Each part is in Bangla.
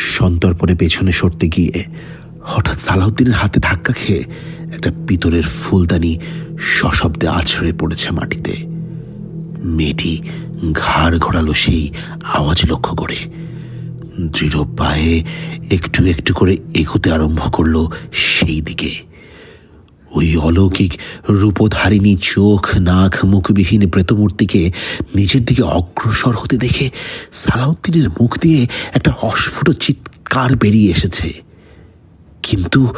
সন্তর্পণে পেছনে সরতে গিয়ে হঠাৎ সালাউদ্দিনের হাতে ধাক্কা খেয়ে একটা পিতলের ফুলদানি সশব্দে আছড়ে পড়েছে মাটিতে। মেয়েটি ঘাড় ঘোরালো সেই আওয়াজ লক্ষ্য করে। দৃঢ় পায়ে একটু একটু করে এগোতে আরম্ভ করল সেই দিকে। ওই অলৌকিক রূপধারিণী চোখ, নাক, মুখবিহীন প্রেতমূর্তিকে নিজের দিকে অগ্রসর হতে দেখে সালাউদ্দিনের মুখ দিয়ে একটা অস্ফুট চিৎকার বেরিয়ে এসেছে। কিন্তু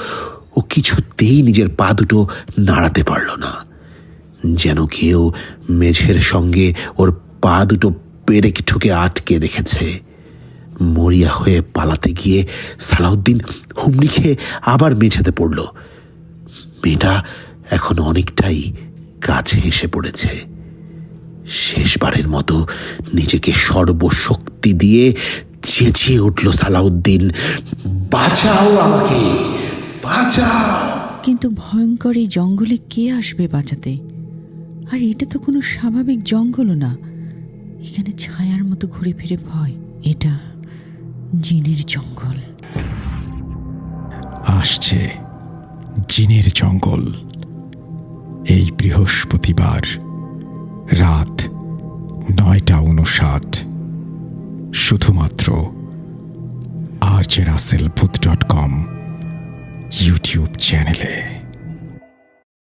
ও কিছুতেই নিজের পা দুটো নাড়াতে পারল না। যেন কেউ মেঝের সঙ্গে ওর পা দুটো পেরেক ঠুকে আটকে রেখেছে। মরিয়া হয়ে পালাতে গিয়ে সালাউদ্দিন হুমড়ি খেয়ে আবার মেঝেতে পড়ল। মেয়েটা এখন অনেকটাই কাছে এসে পড়েছে। শেষবারের মতো নিজেকে সর্বশক্তি দিয়ে চেঁচিয়ে উঠল সালাউদ্দিন বাঁচাও আমাকে বাঁচাও! কিন্তু ভয়ঙ্কর এই জঙ্গলে কে আসবে বাঁচাতে? আর এটা তো কোনো স্বাভাবিক জঙ্গলও না। এখানে ছায়ার মতো ঘুরে ফিরে ভয় এটা জিনের জঙ্গল। আসছে। জিনের জঙ্গল। এই বৃহস্পতিবার রাত নয়টা উনষাট শুধুমাত্র আর্চেরাসেল ভূত ডট কম ইউটিউব চ্যানেলে।